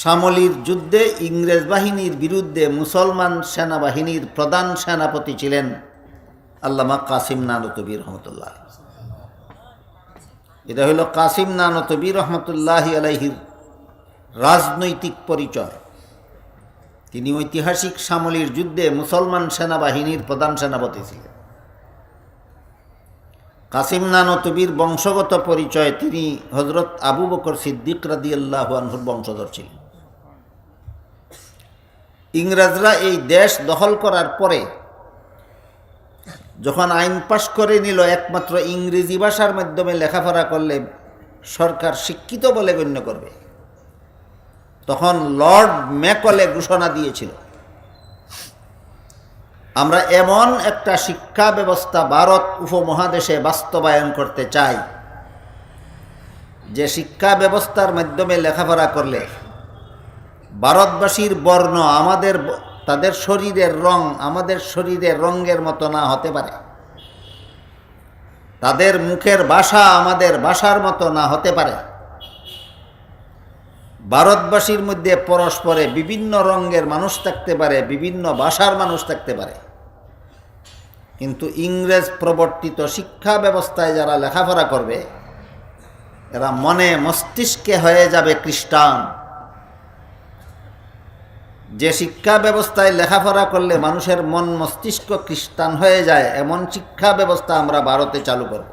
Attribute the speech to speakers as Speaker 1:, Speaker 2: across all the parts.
Speaker 1: সামলির যুদ্ধে ইংরেজ বাহিনীর বিরুদ্ধে মুসলমান সেনাবাহিনীর প্রধান সেনাপতি ছিলেন আল্লামা কাসিম নানতবী রহমতুল্লাহ। এটা হইল কাসিম নানতবী রহমতুল্লাহ আলাইহির রাজনৈতিক পরিচয়। তিনি ঐতিহাসিক সামলির যুদ্ধে মুসলমান সেনাবাহিনীর প্রধান সেনাপতি ছিলেন। কাসিম নানতবির বংশগত পরিচয় তিনি হজরত আবু বকর সিদ্দিক রাদি আল্লাহ আনহুর বংশধর ছিলেন। ইংরেজরা এই দেশ দখল করার পরে যখন আইন পাশ করে নিল, একমাত্র ইংরেজি ভাষার মাধ্যমে লেখাপড়া করলে সরকার শিক্ষিত বলে গণ্য করবে। তখন লর্ড ম্যাকলে ঘোষণা দিয়েছিল, আমরা এমন একটা শিক্ষা ব্যবস্থা ভারত উপমহাদেশে বাস্তবায়ন করতে চাই, যে শিক্ষা ব্যবস্থার মাধ্যমে লেখাপড়া করলে ভারতবাসীর বর্ণ আমাদের তাদের শরীরের রং আমাদের শরীরের রঙের মতো না হতে পারে। তাদের মুখের ভাষা আমাদের ভাষার মতো না হতে পারে। ভারতবাসীর মধ্যে পরস্পরে বিভিন্ন রঙের মানুষ থাকতে পারে, বিভিন্ন ভাষার মানুষ থাকতে পারে। কিন্তু ইংরেজ প্রবর্তিত শিক্ষা ব্যবস্থায় যারা লেখাপড়া করবে, এরা মনে মস্তিষ্কে হয়ে যাবে খ্রিস্টান। যে শিক্ষা ব্যবস্থায় লেখাপড়া করলে মানুষের মন মস্তিষ্ক খ্রিস্টান হয়ে যায়, এমন শিক্ষা ব্যবস্থা আমরা ভারতে চালু করব।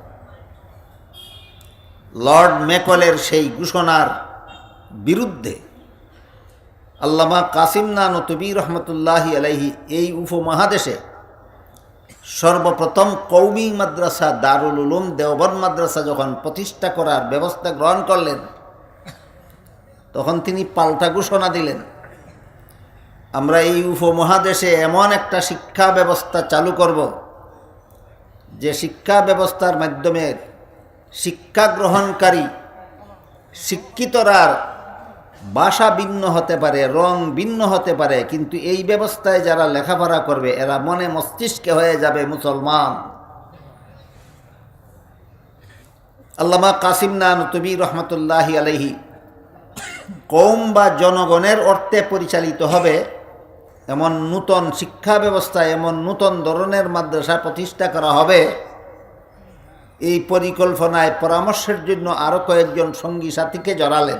Speaker 1: লর্ড মেকলের সেই ঘোষণার বিরুদ্ধে আল্লামা কাসিম নানতবী রহমতুল্লাহি আলাইহি এই উপমহাদেশে সর্বপ্রথম কৌমি মাদ্রাসা দারুল উলুম দেওবন মাদ্রাসা যখন প্রতিষ্ঠা করার ব্যবস্থা গ্রহণ করলেন, তখন তিনি পাল্টা ঘোষণা দিলেন। আমরা এই উপমহাদেশে এমন একটা শিক্ষা ব্যবস্থা চালু করব যে শিক্ষা ব্যবস্থার মাধ্যমে শিক্ষা গ্রহণকারী শিক্ষিতরা ভাষা ভিন্ন হতে পারে, রং ভিন্ন হতে পারে, কিন্তু এই ব্যবস্থায় যারা লেখাপড়া করবে, এরা মনে মস্তিষ্কে হয়ে যাবে মুসলমান। আল্লামা কাসিম নানতবী রহমতুল্লাহি আলহি কৌম বা জনগণের অর্থে পরিচালিত হবে এমন নূতন শিক্ষা ব্যবস্থা, এমন নূতন ধরনের মাদ্রাসা প্রতিষ্ঠা করা হবে। এই পরিকল্পনায় পরামর্শের জন্য আরও কয়েকজন সঙ্গী সাথীকে জড়ালেন।